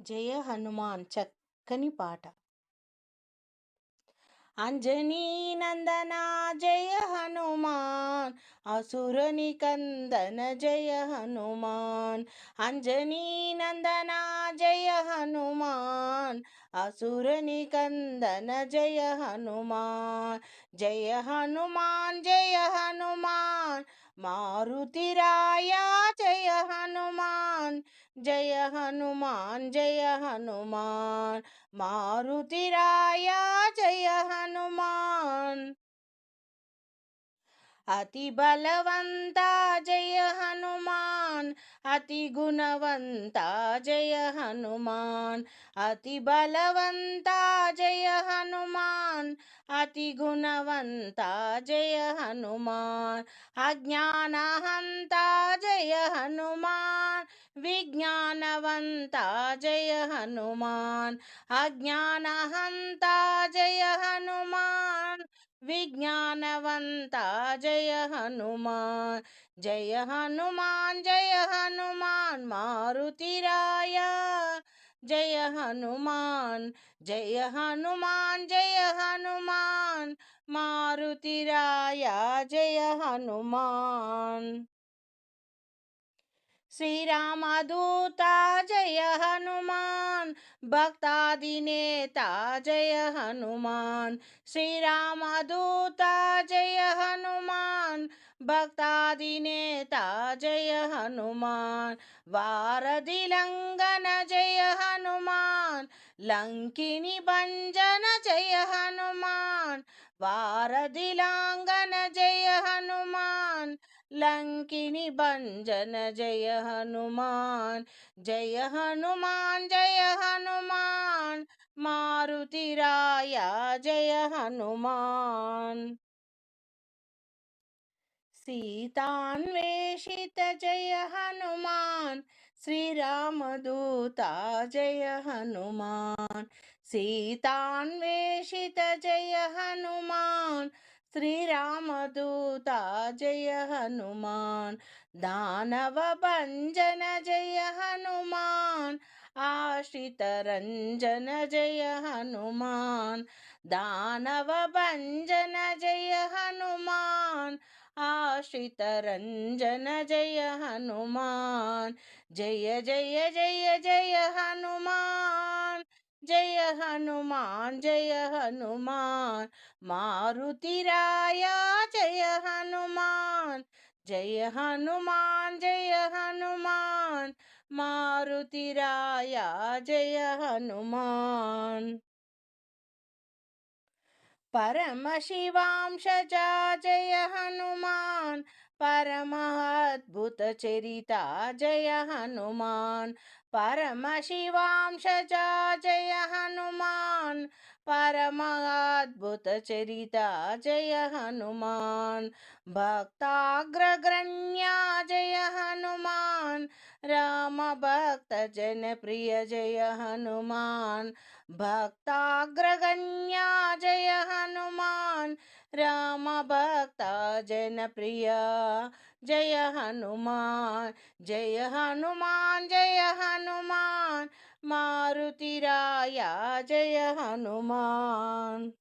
జయ హనుమాన్ చక్కని పాట. అంజనీ నందన జయ హనుమాన్ అసురని కందన జయ హనుమాన్. అంజనీ నందన జయ హనుమాన్ అసురని కందన జయ హనుమాన్. జయ హనుమాన్ జయ హనుమాన్ మారుతిరాయా జయ హనుమాన్ జయ హనుమాన్ జయ హనుమాన్. మారుతిరాయా अति बलवंता जय हनुमान, अति गुणवंता जय हनुमान, अति बलवंता जय हनुमान, अति गुणवंता जय हनुमान, अज्ञानहंता जय हनुमान, विज्ञानवंता जय हनुमान, अज्ञानहंता जय हनुमान। विज्ञानवन्ता जय हनुमान् जय हनुमान् जय हनुमान् मारुतिराय। जय हनुमान् जय हनुमान् जय हनुमान् मारुतिराय जय हनुमान्। श्रीरामदूता जय हनुमान् भक्तादिनेता जय हनुमान्। श्रीरामदूता जय हनुमान् भक्तादिनेता जय हनुमान्। वारदिलाङ्गन जय हनुमान् लङ्किनि भञ्जन जय हनुमान्। वारदिलाङ्गन जय లంకిని భంజన జయ హనుమాన్ జయ హనుమాన్ జయ హనుమాన్ మారుతిరాయ జయ హనుమాన్ సీతాన్వేషిత జయ హనుమాన్ శ్రీరామదూత జయ హనుమాన్ సీతాన్వేషిత జయ హనుమాన్ श्रीरामदूता जय हनुमान् दानवभञ्जन जय हनुमान् आश्रितरञ्जन जय हनुमान् दानवभञ्जन जय हनुमान् आश्रितरञ्जन जय हनुमान् जय जय जय जय हनुमान् జయ హనుమాన్ జయ హనుమాన్ జయ మారుతిరాయ జయ హనుమాన్ జయ హనుమాన్ జయ హనుమాన్ మారుతిరాయ జయ హనుమాన్ పరమశివాంశజా జయ హనుమాన్ परमाद्भुतचरिता जय हनुमान्। परमशिवांशजा जय हनुमान्। परमाद्भुतचरिता जय हनुमान्। भक्ताग्रगण्या, जय हनुमाम भक्त जन प्रिय जय हनुमान्। भक्ताग्रगण्या, जय हनुमान्। హనుమాన్ భక్తాగ్రగణ్యా రామ భక్త జనప్రియ జయ హనుమాన్ జయ హనుమాన్ జయ హనుమాన్ మారుతిరాయ జయ హనుమాన్.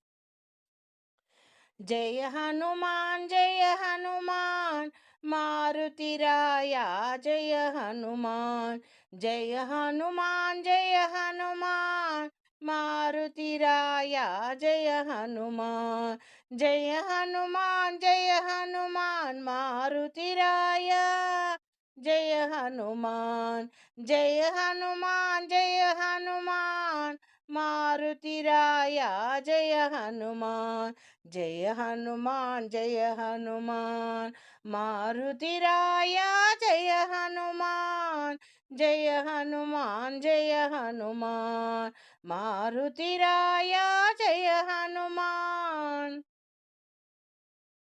జయ హనుమాన్ జయ హనుమాన్ మారుతిరాయ జయ హనుమాన్ జయ హనుమాన్ జయ హనుమాన్ మారుతిరాయ జయ హనుమాన్. జయ హనుమాన్ జయ హనుమాన్ మారుతిరాయ జయ హనుమాన్ జయ హనుమాన్ జయ హనుమాన్ మారుతిరాయ జయ హనుమాన్. జయ హనుమాన్ జయ హనుమాన్ మారుతిరాయ జయ హనుమాన్. జయ హనుమాన్ జయ హనుమాన్ మారుతిరాయ జయ హనుమాన్.